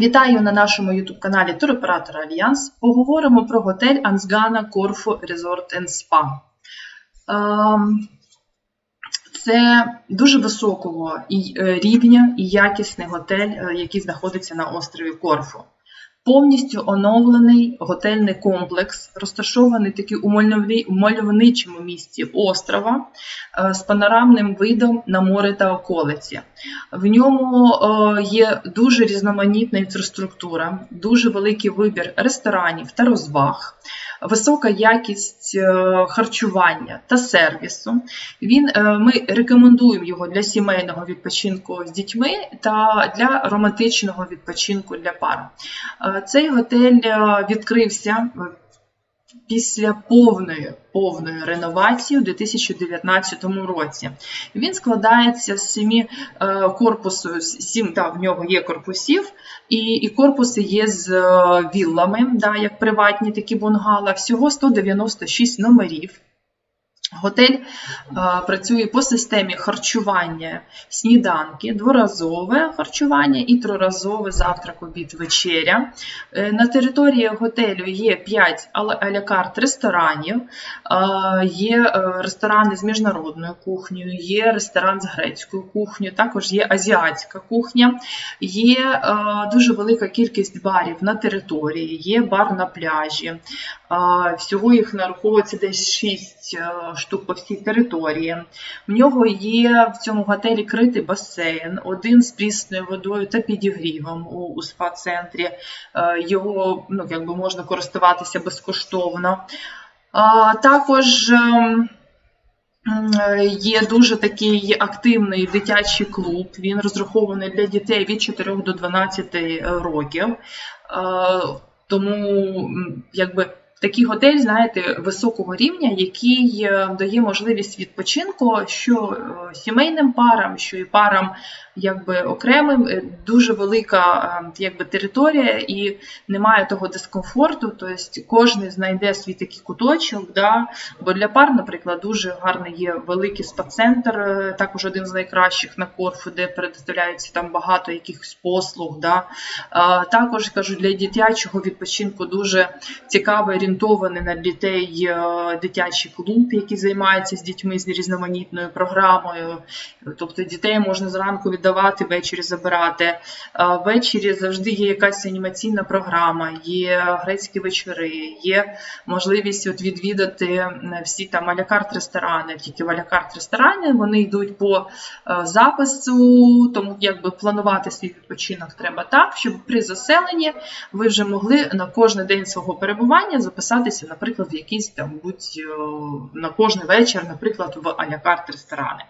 Вітаю на нашому YouTube каналі Туроператор Альянс. Поговоримо про готель Ансгана Корфу Resort and Spa. Це дуже високого е, рівня і якісний готель, е, який знаходиться на острові Корфу. Повністю оновлений готельний комплекс, розташований таки у мальовни- мальовничому місті острова е, з панорамним видом на море та околиці. В ньому е, є дуже різноманітна інфраструктура, дуже великий вибір ресторанів та розваг, висока якість е, харчування та сервісу. Він, е, ми рекомендуємо його для сімейного відпочинку з дітьми та для романтичного відпочинку для пар. Е, Цей готель відкрився після повної повної реновації у 2019 році. Він складається з сімі е, корпусу, сім та в нього є корпусів, і, і корпуси є з е, віллами, да, як приватні такі бунгала. Всього 196 номерів. Готель е, працює по системі харчування сніданки, дворазове харчування і триразове завтрак, обід, вечеря. Е, На території готелю є 5 алякарт ресторанів, е, є ресторани з міжнародною кухнею, є ресторан з грецькою кухнею, також є азіатська кухня, є е, дуже велика кількість барів на території, є бар на пляжі. Всього їх нараховується десь 6 штук по всій території. В нього є в цьому готелі критий басейн, один з прісною водою та підігрівом у, у спа-центрі. Е, Його ну, якби можна користуватися безкоштовно. Також ем, є дуже такий активний дитячий клуб. Він розрахований для дітей від 4 до 12 років. Е, Тому якби такий готель, знаєте, високого рівня, який е, дає можливість відпочинку, що е, сімейним парам, що і парам якби окремим, Е, дуже велика якби територія і немає того дискомфорту. Тобто кожен знайде свій такий куточок. Да? Бо для пар, наприклад, дуже гарний є великий спа-центр, також один з найкращих на Корфу, де предоставляється там багато якихось послуг. Да? Також кажу, для дитячого відпочинку дуже цікавий орієнтований на дітей е, дитячий клуб, який займається з дітьми з різноманітною програмою. Тобто дітей можна зранку віддавати, ввечері забирати. Ввечері завжди є якась анімаційна програма, є грецькі вечори, є можливість от відвідати всі там алякарт ресторани. Тільки в алякарт ресторани вони йдуть по е, запису, тому якби планувати свій відпочинок треба так, щоб при заселенні ви вже могли на кожен день свого перебування записатися, наприклад, в якийсь там будь е, на кожен вечір, наприклад, в алякарт ресторани.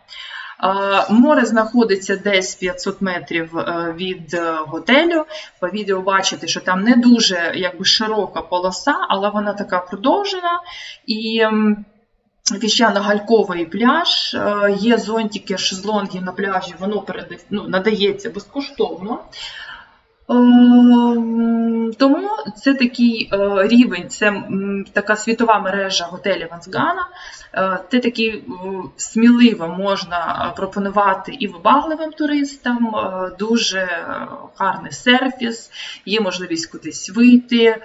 Е, Море знаходиться десь 500 метрів е, від готелю. По відео бачите, що там не дуже якби, широка полоса, але вона така продовжена. І Піщано-гальковий пляж, є зонтики, шезлонги на пляжі, воно переда- ну, надається безкоштовно. Ем, Тому це такий е, рівень, це така світова мережа готелів Ансгана. Е, Це такий е, сміливо можна е, пропонувати і вибагливим туристам, е, дуже гарний сервіс, є можливість кудись вийти, е,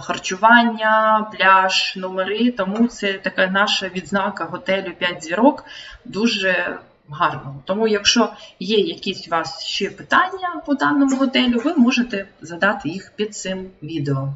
харчування, пляж, номери. Тому це така наша відзнака готелю 5 зірок. Дуже гарного. Тому, якщо є якісь у вас ще питання по даному готелю, ви можете задати їх під цим відео.